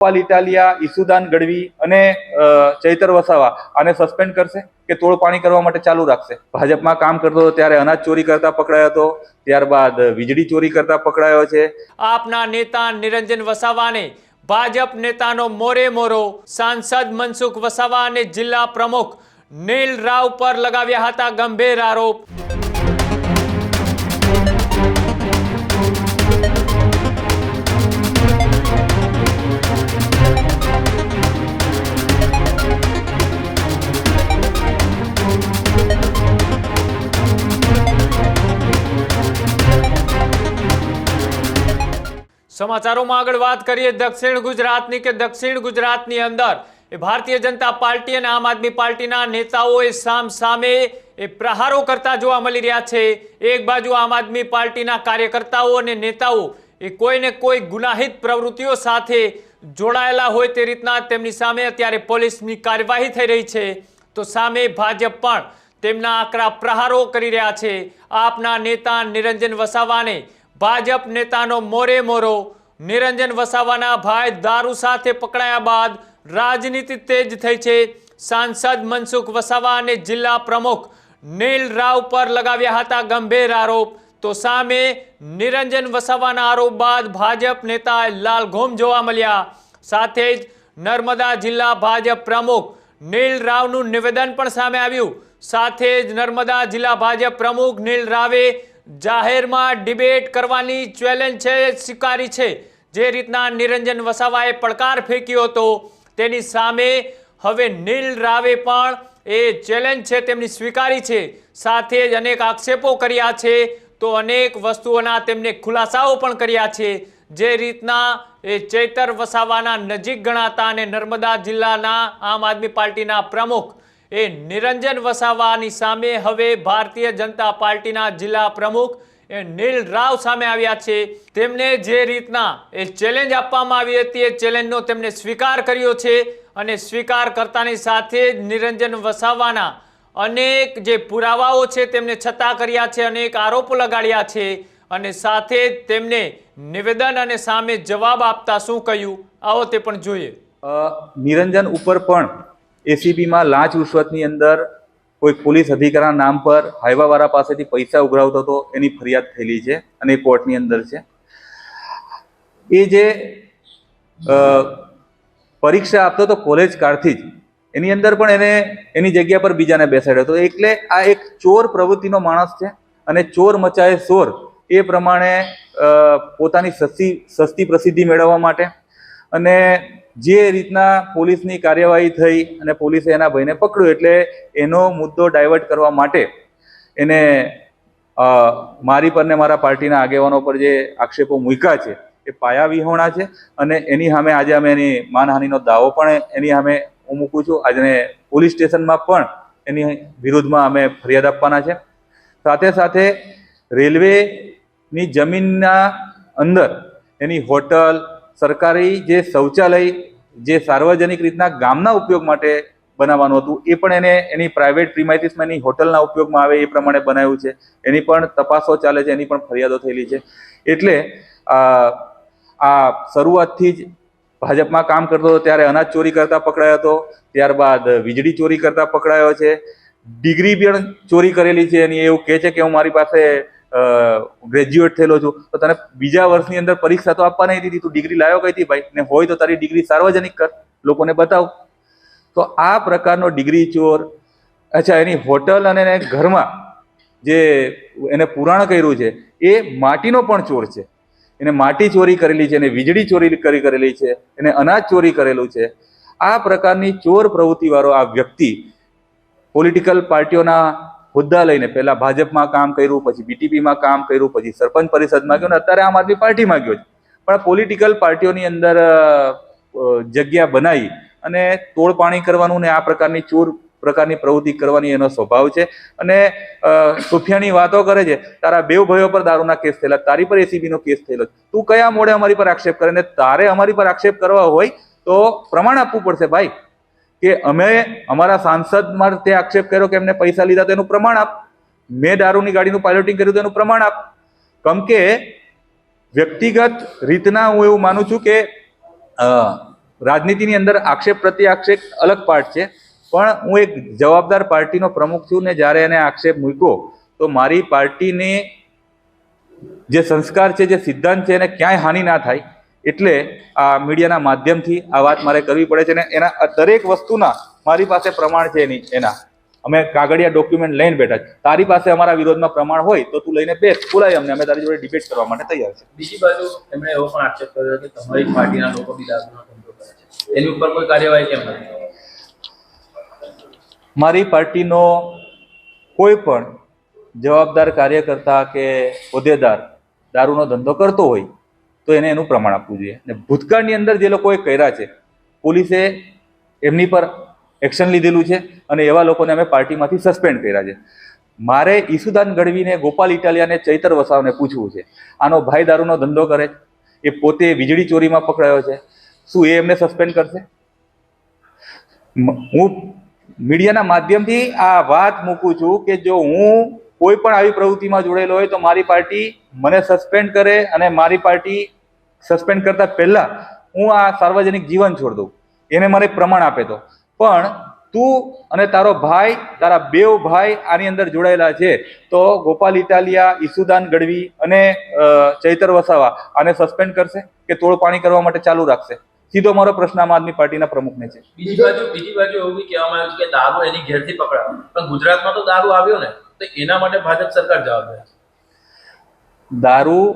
ગોપાલ ઇટાલિયા, ઈસુદાન ગઢવી અને ચૈતર વસાવા આને સસ્પેન્ડ કરશે કે તોડપાણી કરવા માટે ચાલુ રાખશે? ભાજપમાં કામ કરતો હતો ત્યારે અનાજ ચોરી કરતા પકડાયો હતો. ત્યારબાદ વીજળી ચોરી કરતા પકડાયો છે. આપના નેતા નિરંજન વસાવાને, ભાજપ નેતાનો મોરે મોરો સાંસદ મનસુખ વસાવા અને જિલ્લા પ્રમુખ નીલ રાવ પર લગાવ્યા હતા ગંભીર આરોપ. સમાચારોમાં આગળ વાત કરીએ દક્ષિણ ગુજરાતની કે દક્ષિણ ગુજરાતની અંદર એ ભારતીય જનતા પાર્ટી અને આમ આદમી પાર્ટીના નેતાઓએ સામ સામે એ પ્રહારો કરતા જોવા મળી રહ્યા છે. એક બાજુ આમ આદમી પાર્ટીના કાર્યકર્તાઓ અને નેતાઓ એ કોઈને કોઈ ગુનાહિત પ્રવૃત્તિઓ સાથે જોડાયેલા હોય તે રીતના તેમની સામે અત્યારે પોલીસની કાર્યવાહી થઈ રહી છે. તો સામે ભાજપ પણ તેમના આકરા પ્રહારો કરી રહ્યા છે. આપના નેતા નિરંજન વસાવાને ભાજપ નેતાનો મોરે મોરો નિરંજન વસાવાના ભાઈ દારૂ સાથે પકડાયા બાદ રાજનીતિ તેજ થઈ છે. સાંસદ મનસુખ વસાવા અને જિલ્લા પ્રમુખ નીલ રાવ પર લગાવ્યા હતા ગંભીર આરોપ. તો સામે નિરંજન વસાવાના આરોપ બાદ ભાજપ નેતા લાલઘોમ જોવા મળ્યા. સાથે જ નર્મદા જિલ્લા ભાજપ પ્રમુખ નીલ રાવનું નિવેદન પણ સામે આવ્યું. સાથે જ નર્મદા જિલ્લા ભાજપ પ્રમુખ નીલ રાવે જાહેરમાં ડિબેટ કરવાની ચેલેન્જ છે સ્વીકારી છે. જે રીતના નિરંજન વસાવાએ પડકાર ફેંક્યો હતો, તેની સામે હવે નીલ રાવે પણ એ ચેલેન્જ છે, તેમની સ્વીકારી છે. સાથે જ અનેક આક્ષેપો કર્યા છે, તો અનેક વસ્તુઓના તેમને ખુલાસાઓ પણ કર્યા છે. જે રીતના એ ચૈતર વસાવાના નજીક ગણાતા અને નર્મદા જિલ્લાના આમ આદમી પાર્ટીના પ્રમુખ એ નિરંજન વસાવાની સામે હવે ભારતીય જનતા પાર્ટીના જિલ્લા પ્રમુખ એ નીલ રાવ સામે આવ્યા છે. તેમને જે રીતના એ ચેલેન્જ આપવામાં આવી હતી, એ ચેલેન્જનો તેમણે સ્વીકાર કર્યો છે અને સ્વીકાર કરતાની સાથે જ નિરંજન વસાવાના અનેક જે પુરાવાઓ છે તેમને છતાં કર્યા છે, અનેક આરોપો લગાડ્યા છે અને સાથે જ તેમને નિવેદન અને સામે જવાબ આપતા શું કહ્યું? આવો તે પણ જોઈએ. નિરંજન ઉપર પણ એસીબીમાં લાંચ રૂશ્વતની અંદર કોઈ પોલીસ અધિકારીના નામ પર હાઈવાવાળા પાસેથી પૈસા ઉઘરાવતો હતો, એની ફરિયાદ થયેલી છે અને એ કોર્ટની અંદર છે. એ જે પરીક્ષા આપતો હતો કોલેજ કાળથી જ, એની અંદર પણ એને એની જગ્યા પર બીજાને બેસાડ્યો હતો. એટલે આ એક ચોર પ્રવૃત્તિનો માણસ છે અને ચોર મચાએ ચોર એ પ્રમાણે પોતાની સસ્તી સસ્તી પ્રસિદ્ધિ મેળવવા માટે અને જે રીતના પોલીસની કાર્યવાહી થઈ અને પોલીસે એના ભાઈને પકડ્યો એટલે એનો મુદ્દો ડાયવર્ટ કરવા માટે એને મારી પર ને મારા પાર્ટીના આગેવાનો પર જે આક્ષેપો મૂક્યા છે, એ પાયા વિહોણા છે અને એની સામે આજે અમે એની માનહાનિનો દાવો પણ એની સામે હું મૂકું છું. આજને પોલીસ સ્ટેશનમાં પણ એની વિરુદ્ધમાં અમે ફરિયાદ આપવાના છે. સાથે સાથે રેલવેની જમીનના અંદર એની હોટલ સરકારી જે શૌચાલય, જે સાર્વજનિક રીતના ગામના ઉપયોગ માટે બનાવવાનું હતું, એ પણ એને એની પ્રાઇવેટ પ્રિમાઇસીસમાં એની હોટલના ઉપયોગમાં આવે એ પ્રમાણે બનાવ્યું છે. એની પણ તપાસો ચાલે છે, એની પણ ફરિયાદો થયેલી છે. એટલે આ શરૂઆતથી જ ભાજપમાં કામ કરતો હતો, ત્યારે અનાજ ચોરી કરતા પકડાયો હતો, ત્યારબાદ વીજળી ચોરી કરતા પકડાયો છે. ડિગ્રી પણ ચોરી કરેલી છે એની એવું કહે છે કે હું મારી પાસે ગ્રેજ્યુએટ થયેલો છું, તો તને બીજા વર્ષની અંદર પરીક્ષા તો આપવા નહીં દીધી. તું ડિગ્રી લાવ્યો કઈ હતી ભાઈ? ને હોય તો તારી ડિગ્રી સાર્વજનિક કર, લોકોને બતાવ. તો આ પ્રકારનો ડિગ્રી ચોર, અચ્છા, એની હોટલ અને એને ઘરમાં જે એને પુરાણ કર્યું છે, એ માટીનો પણ ચોર છે. એને માટી ચોરી કરેલી છે, એને વીજળી ચોરી કરી કરેલી છે, એને અનાજ ચોરી કરેલું છે. આ પ્રકારની ચોર પ્રવૃત્તિવાળો આ વ્યક્તિ પોલિટિકલ પાર્ટીઓના હોદ્દા લઈને પહેલા ભાજપમાં કામ કર્યું, પછી બીટીપીમાં કામ કર્યું, પછી સરપંચ પરિષદમાં ગયો ને અત્યારે આમ આદમી પાર્ટીમાં ગયો છે. પણ પોલિટિકલ પાર્ટીઓની અંદર જગ્યા બનાવી અને તોડ પાણી કરવાનું ને આ પ્રકારની ચોર પ્રકારની પ્રવૃત્તિ કરવાની એનો સ્વભાવ છે. અને સુફિયાની વાતો કરે છે, તારા બેવ ભાઈઓ પર દારૂના કેસ થયેલા, તારી પર એસીબીનો કેસ થયેલો તું કયા મોડે અમારી પર આક્ષેપ કરે? ને તારે અમારી પર આક્ષેપ કરવા હોય તો પ્રમાણ આપવું પડશે, ભાઈ. કે અમે અમારા સાંસદ માટે આક્ષેપ કર્યો કે એમને પૈસા લીધા તેનું પ્રમાણ આપ. મેં દારૂની ગાડીનું પાયલોટિંગ કર્યું તેનું પ્રમાણ આપ. કમ કે વ્યક્તિગત રીતના હું એવું માનું છું કે રાજનીતિની અંદર આક્ષેપ પ્રત્યે આક્ષેપ અલગ પાર્ટ છે. પણ હું એક જવાબદાર પાર્ટીનો પ્રમુખ છું ને જ્યારે એને આક્ષેપ મૂક્યો, તો મારી પાર્ટીને જે સંસ્કાર છે, જે સિદ્ધાંત છે, એને ક્યાંય હાનિ ના થાય. એટલે આ મીડિયાના માધ્યમથી આ વાત મારે કરવી પડે છે ને એના દરેક વસ્તુના મારી પાસે પ્રમાણ છે એની એના. અમે કાગળિયા ડોક્યુમેન્ટ લઈને બેઠા તારી પાસે અમારા વિરોધમાં પ્રમાણ હોય તો તું લઈને બેસ બોલાય અમને. અમે તારી જોડે ડિબેટ કરવા માટે તૈયાર છે બીજી બાજુ એમણે એવો પણ આક્ષેપ કર્યો કે તમારી પાર્ટીના લોકો બી દારૂનો ધંધો કરે છે. એની ઉપર કોઈ કાર્યવાહી કેમ નથી મારી પાર્ટીનો કોઈ પણ જવાબદાર કાર્યકર્તા કે હોદ્દેદાર દારૂનો ધંધો કરતો હોય તો એને એનું પ્રમાણ આપવું જોઈએ. અને ભૂતકાળની અંદર જે લોકોએ કર્યા છે, પોલીસે એમની પર એક્શન લીધેલું છે અને એવા લોકોને અમે પાર્ટીમાંથી સસ્પેન્ડ કર્યા છે. મારે ઈસુદાન ગઢવીને ગોપાલ ઇટાલિયાને ચૈતર વસાવને પૂછવું છે. આનો ભાઈ દારૂનો ધંધો કરે એ પોતે વીજળી ચોરીમાં પકડાયો છે. શું એ એમને સસ્પેન્ડ કરશે? હું મીડિયાના માધ્યમથી આ વાત મૂકું છું કે જો હું કોઈ પણ આવી પ્રવૃત્તિમાં જોડેલો હોય તો મારી પાર્ટી મને સસ્પેન્ડ કરે અને મારી પાર્ટી સસ્પેન્ડ કરતા પહેલા હું આ સાર્વજનિક જીવન છોડ દઉં. એને મને પ્રમાણ આપે તો. પણ તું અને તારો ભાઈ તારા બેવ ભાઈ આની અંદર જોડાયેલા છે તો ગોપાલ ઇટાલિયા ઈસુદાન ગઢવી અને ચૈતર વસાવા આને સસ્પેન્ડ કરશે કે તોડપાણી કરવા માટે ચાલુ રાખશે? સીધો મારો પ્રશ્ન આમ આદમી પાર્ટીના પ્રમુખને છે. બીજી બાજુ બીજી બાજુ એવું બી કહેવામાં આવ્યું કે દારૂ એની ઘેરથી પકડાયો પણ ગુજરાતમાં તો દારૂ આવ્યો ને તો એના માટે ભાજપ સરકાર જવાબદાર છે. દારૂ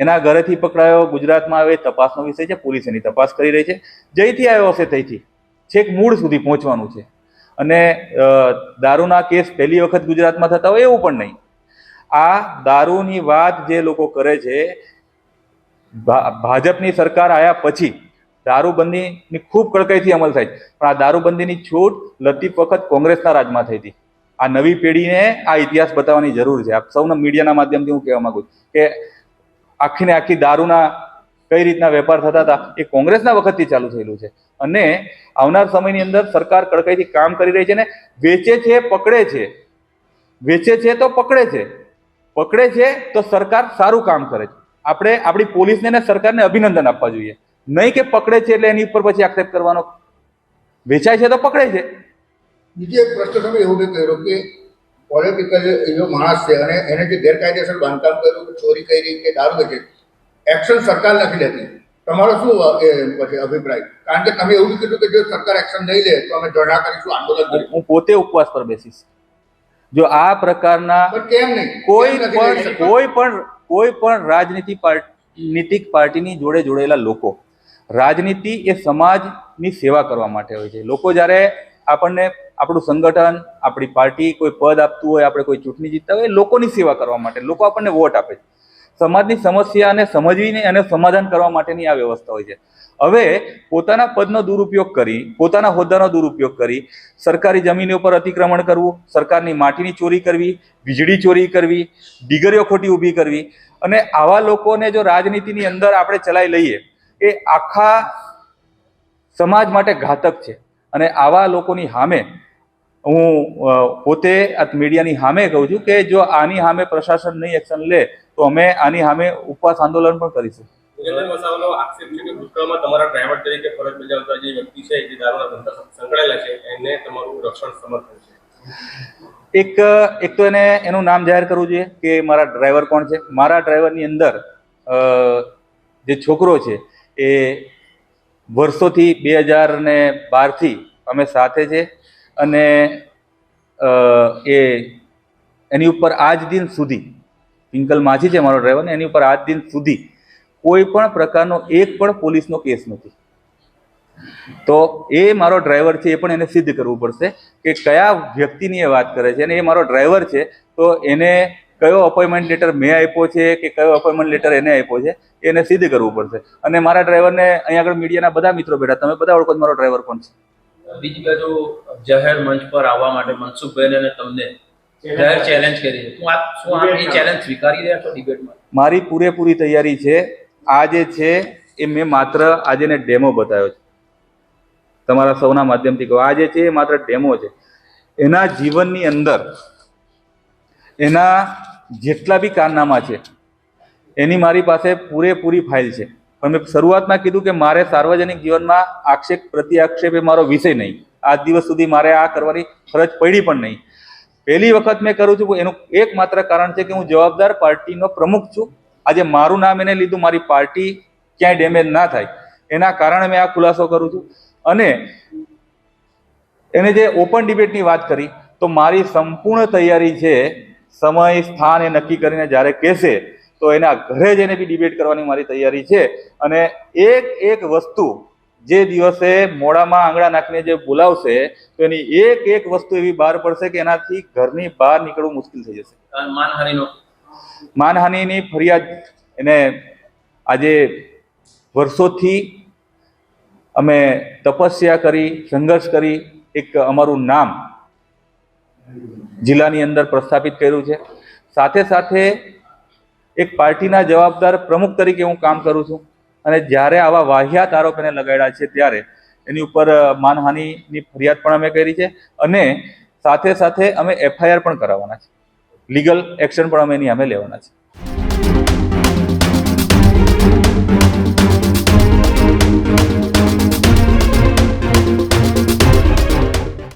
એના ઘરેથી પકડાયો. ગુજરાતમાં આવે તપાસનો વિષય છે. પોલીસ એની તપાસ કરી રહી છે. જઈથી આવ્યો હશે તઈથી છેક મૂળ સુધી પહોંચવાનું છે. અને દારૂના કેસ પહેલી વખત ગુજરાતમાં થતા હોય એવું પણ નહીં. આ દારૂની વાત જે લોકો કરે છે ભાજપની સરકાર આવ્યા પછી દારૂબંધીની ખૂબ કડકાઈથી અમલ થાય પણ આ દારૂબંધીની છૂટ લતીફ વખત કોંગ્રેસના રાજમાં થઈ હતી. આ નવી પેઢીને આ ઇતિહાસ બતાવવાની જરૂર છે. આપ સૌના મીડિયાના માધ્યમથી હું કહેવા માંગુ છું કે આખીને આખી દારૂના કઈ રીતના વેપાર થતા હતા, એ કોંગ્રેસના વખતથી ચાલુ થયેલું છે. અને આવનાર સમયની અંદર સરકાર કડકાઈથી કામ કરી રહી છે ને વેચે છે, પકડે છે. વેચે છે તો પકડે છે. પકડે છે તો સરકાર સારું કામ કરે છે. આપણે આપણી પોલીસને અને સરકારને અભિનંદન આપવા જોઈએ. નહીં કે પકડે છે એટલે એની ઉપર પછી આક્ષેપ કરવાનો. વેચાય છે તો પકડે છે. બીજો એક પ્રશ્ન તમે એવું કર્યો કે પોલિટિકલ જો માણસ છે અને એને જે ગેરકાયદેસર બાંધકામ કર્યું કે ચોરી કરી કે દારૂ વેચે એક્શન સરકાર નથી લેતી. તમારો શું પછી અભિપ્રાય? કારણ કે તમે એવું કીધું કે જો સરકાર એક્શન નહીં લે તો અમે ધરણા કરીશું આંદોલન કરીશું. હું પોતે ઉપવાસ પર બેસીશ. જો આ પ્રકારના કેમ નહીં? કોઈ પણ કોઈ પણ કોઈ પણ રાજનીતિ નીતિક પાર્ટીની જોડે જોડેલા લોકો. રાજનીતિ એ સમાજની સેવા કરવા માટે હોય છે. લોકો જ્યારે આપણને આપણું સંગઠન, આપણી પાર્ટી કોઈ પદ આપતું હોય, આપણે કોઈ ચૂંટણી જીતતા હોય લોકોની સેવા કરવા માટે. લોકો આપણને વોટ આપે છે. સમાજની સમસ્યાને સમજવીને અને સમાધાન કરવા માટેની આ વ્યવસ્થા હોય છે. હવે પોતાના પદનો દુરુપયોગ કરી, પોતાના હોદ્દાનો દુરુપયોગ કરી, સરકારી જમીન ઉપર અતિક્રમણ કરવું, સરકારની માટીની ચોરી કરવી, વીજળી ચોરી કરવી દીગરીઓ ખોટી ઊભી કરવી અને આવા લોકોને જો રાજનીતિની અંદર આપણે ચલાવી લઈએ, એ આખા સમાજ માટે ઘાતક છે. અને આવા લોકોની સામે હું પોતે આ મીડિયાની સામે કહું છું કે જો આની સામે પ્રશાસન નહીં એક્શન લે તો અમે આની સામે ઉપવાસ આંદોલન પણ કરીશું. એક એક તો એને એનું નામ જાહેર કરવું જોઈએ કે મારા ડ્રાઈવર કોણ છે? મારા ડ્રાઈવરની અંદર જે છોકરો છે એ વર્ષોથી બે હજાર ને બારથી અમે સાથે છે અને એ એની ઉપર આજ દિન સુધી, પિંકલ માછી છે મારો ડ્રાઈવર ને, એની ઉપર આજ દિન સુધી કોઈ પણ પ્રકારનો એક પણ પોલીસનો કેસ નથી. તો એ મારો ડ્રાઈવર છે એ પણ એને સિદ્ધ કરવું પડશે કે કયા વ્યક્તિની એ વાત કરે છે અને એ મારો ડ્રાઈવર છે તો એને કયો અપોઇન્ટમેન્ટ લેટર મેં આપ્યો છે કે કયો અપોઇન્ટમેન્ટ લેટર એને આપ્યો છે એને સિદ્ધ કરવું પડશે. અને મારા ડ્રાઈવરને અહીંયા આગળ મીડિયાના બધા મિત્રો બેઠા તમે બધા ઓળખો મારો ડ્રાઈવર કોણ છે? બીજી બાજુ જાહેર મંચ પર આવવા માટે મનસુખભાઈ અને તમને જાહેર ચેલેન્જ કરી છે. શું શું આપ ચેલેન્જ સ્વીકારી રહ્યા છો ડિબેટમાં મારી પૂરેપૂરી તૈયારી છે. આ જે છે એ મેં માત્ર આજે ડેમો બતાવ્યો છે. તમારા સૌના માધ્યમથી કહો. આ જે છે એ માત્ર ડેમો છે. એના જીવનની અંદર એના જેટલા બી કારનામા છે, એની મારી પાસે પૂરેપૂરી ફાઇલ છે. પણ મેં શરૂઆતમાં કીધું કે મારે સાર્વજનિક જીવનમાં આક્ષેપ, પ્રતિ આક્ષેપ એ મારો વિષય નહીં. આજ દિવસ સુધી મારે આ કરવાની ફરજ પડી પણ નહીં. પહેલી વખત મેં કરું છું એનું એકમાત્ર કારણ છે કે હું જવાબદાર પાર્ટીનો પ્રમુખ છું. આજે મારું નામ એને લીધું, મારી પાર્ટી ક્યાંય ડેમેજ ના થાય. એના કારણે મેં આ ખુલાસો કરું છું. અને એને જે ઓપન ડિબેટની વાત કરી, તો મારી સંપૂર્ણ તૈયારી છે સમય સ્થાન એ નક્કી કરીને જ્યારે કહેશે તો એના ઘરે જઈને બી ડિબેટ કરવાની મારી તૈયારી છે. અને એક એક વસ્તુ જે દિવસે મોડામાં આંગળા નાખીને જે બોલાવશે તો એની એક એક વસ્તુ એવી બહાર પડશે કે એનાથી ઘરની બહાર નીકળવું મુશ્કેલ થઈ જશે. માનહાનિનો? માનહાનિની ફરિયાદ એને આજે વર્ષોથી અમે તપસ્યા કરી સંઘર્ષ કરી એક અમારું નામ જિલ્લાની અંદર પ્રસ્થાપિત કર્યું છે. સાથે સાથે એક પાર્ટીના જવાબદાર પ્રમુખ તરીકે હું કામ કરું છું અને જ્યારે આવા વાહિયાત આરોપ એને લગાડ્યા છે ત્યારે એની ઉપર માનહાનિની ફરિયાદ પણ અમે કરી છે અને સાથે સાથે અમે એફઆઈઆર પણ કરાવવાના છે. લીગલ એક્શન પણ અમે એની અમે લેવાના છે.